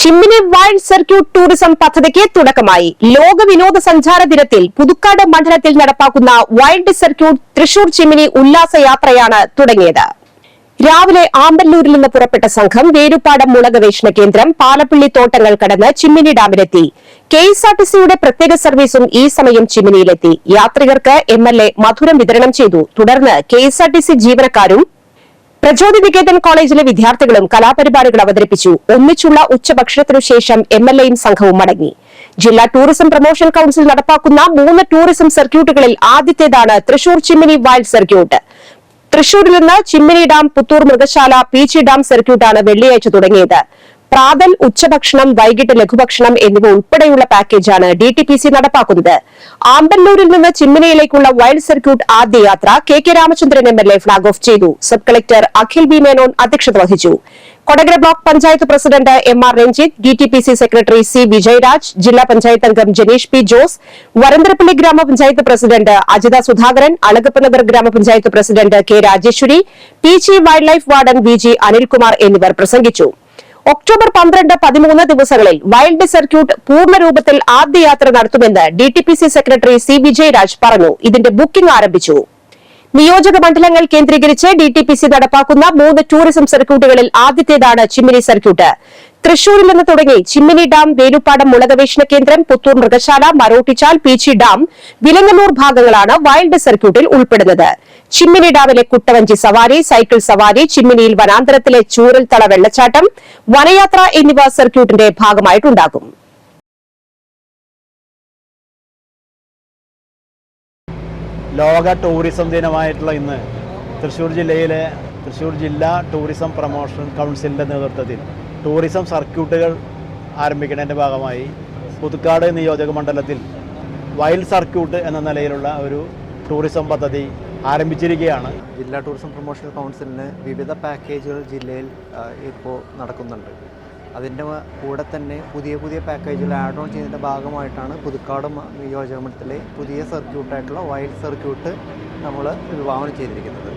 Chimmini wild circuit tourism പദ്ധതിക്ക് തുടക്കമായി. ലോക വിനോദ സഞ്ചാര ദിനത്തിൽ പുതുക്കാട് മണ്ഡലത്തിൽ നടപ്പാക്കുന്ന വൈൽഡ് സർക്യൂട്ട് തൃശൂർ ചിമ്മിനി ഉല്ലാസയാത്രയാണ് തുടങ്ങിയത്. രാവിലെ ആമ്പല്ലൂരിൽ നിന്ന് പുറപ്പെട്ട സംഘം വേരുപാടം മുള ഗവേഷണ കേന്ദ്രം പാലപ്പള്ളി തോട്ടങ്ങൾ കടന്ന് ചിമ്മിനി ഡാമിലെത്തി. കെ എസ് ആർ ടി സിയുടെ പ്രത്യേക സർവീസും ഈ സമയം ചിമ്മിനിയിലെത്തി. യാത്രികർക്ക് എം എൽ എ മധുരം വിതരണം ചെയ്തു. തുടർന്ന് K S R T C ജീവനക്കാരും പ്രചോദി നികേതൻ കോളേജിലെ വിദ്യാർത്ഥികളും കലാപരിപാടികൾ അവതരിപ്പിച്ചു. ഒന്നിച്ചുള്ള ഉച്ചഭക്ഷണത്തിനു ശേഷം എം എൽ എയും സംഘവും മടങ്ങി. ജില്ലാ ടൂറിസം പ്രൊമോഷൻ കൌൺസിൽ നടപ്പാക്കുന്ന മൂന്ന് ടൂറിസം സർക്യൂട്ടുകളിൽ ആദ്യത്തേതാണ് തൃശൂർ ചിമ്മിനി വൈൽഡ് സർക്യൂട്ട്. തൃശൂരിൽ നിന്ന് ചിമ്മിനി ഡാം പുത്തൂർ മൃഗശാല പീച്ചി ഡാം സർക്യൂട്ടാണ് വെള്ളിയാഴ്ച തുടങ്ങിയത്. പ്രാതൽ ഉച്ചഭക്ഷണം വൈകിട്ട് ലഘുഭക്ഷണം എന്നിവ ഉൾപ്പെടെയുള്ള പാക്കേജാണ് ഡി ടി പി സി നടപ്പാക്കുന്നത്. ആമ്പല്ലൂരിൽ നിന്ന് ചിമ്മിനിയിലേക്കുള്ള വൈൽഡ് സർക്യൂട്ട് ആദ്യ യാത്ര K K Ramachandran M L A flag off ചെയ്തു. Sub collector Akhil B Menon അധ്യക്ഷത വഹിച്ചു. Kodakara block panchayat president M R Ranjith D T P C secretary C Vijayaraj ജില്ലാ പഞ്ചായത്ത് അംഗം Janeesh P Jose Varantharappilly ഗ്രാമപഞ്ചായത്ത് പ്രസിഡന്റ് അജിത സുധാകരൻ അളകപ്പനഗർ ഗ്രാമപഞ്ചായത്ത് president K Rajeshwari P G wild life warden V G Anilkumar എന്നിവർ പ്രസംഗിച്ചു. October പന്ത്രണ്ട് പതിമൂന്ന് ദിവസങ്ങളിൽ വൈൽഡ് സർക്യൂട്ട് പൂർണരൂപത്തിൽ ആദ്യ യാത്ര നടത്തുമെന്ന് ഡി സെക്രട്ടറി സി വിജയരാജ് പറഞ്ഞു. ഇതിന്റെ ബുക്കിംഗ് ആരംഭിച്ചു. നിയോജക മണ്ഡലങ്ങൾ കേന്ദ്രീകരിച്ച് ഡി ടി പി സി നടപ്പാക്കുന്ന മൂന്ന് ടൂറിസം സർക്യൂട്ടുകളിൽ ആദ്യത്തേതാണ് ചിമ്മിനി സർക്യൂട്ട് തൃശൂരിൽ നിന്ന് തുടങ്ങി ചിമ്മിനി ഡാം വേലുപ്പാടം മുളകവേഷണ കേന്ദ്രം പുത്തൂർ മൃഗശാല മരോട്ടിച്ചാൽ പീച്ചി ഡാം വിലങ്ങനൂർ ഭാഗങ്ങളാണ് വൈൽഡ് സർക്യൂട്ടിൽ ഉൾപ്പെടുന്നത്. ചിമ്മിനി ഡാമിലെ കുട്ടവഞ്ചി സവാരി സൈക്കിൾ സവാരി ചിമ്മിനിയിൽ വനാന്തരത്തിലെ തള വെള്ളച്ചാട്ടം വനയാത്ര എന്നിവ സർക്യൂട്ടിന്റെ ഭാഗമായിട്ടുണ്ടാകും. ലോക ടൂറിസം ദിനമായിട്ടുള്ള ഇന്ന് തൃശ്ശൂർ ജില്ലയിലെ തൃശ്ശൂർ ജില്ലാ ടൂറിസം പ്രൊമോഷൻ കൗൺസിലിന്റെ നേതൃത്വത്തിൽ ടൂറിസം സർക്യൂട്ടുകൾ ആരംഭിക്കുന്നതിന്റെ ഭാഗമായി പുതുക്കാട് നിയോജക മണ്ഡലത്തിൽ വൈൽഡ് സർക്യൂട്ട് എന്ന നിലയിലുള്ള ഒരു ടൂറിസം പദ്ധതി ആരംഭിച്ചിരിക്കുകയാണ്. ജില്ലാ ടൂറിസം പ്രൊമോഷൻ കൗൺസിലിന് വിവിധ പാക്കേജുകൾ ജില്ലയിൽ ഇപ്പോൾ നടക്കുന്നുണ്ട്. അതിന്റെ കൂടെ തന്നെ പുതിയ പുതിയ പാക്കേജുകൾ ആഡ് ഓൺ ചെയ്യുന്നതിന്റെ ഭാഗമായിട്ടാണ് പുതുക്കാട് നിയോജക മണ്ഡലത്തിലെ പുതിയ സർക്യൂട്ടായിട്ടുള്ള വൈൽഡ് സർക്യൂട്ട് നമ്മൾ വിഭാവനം ചെയ്തിരിക്കുന്നത്.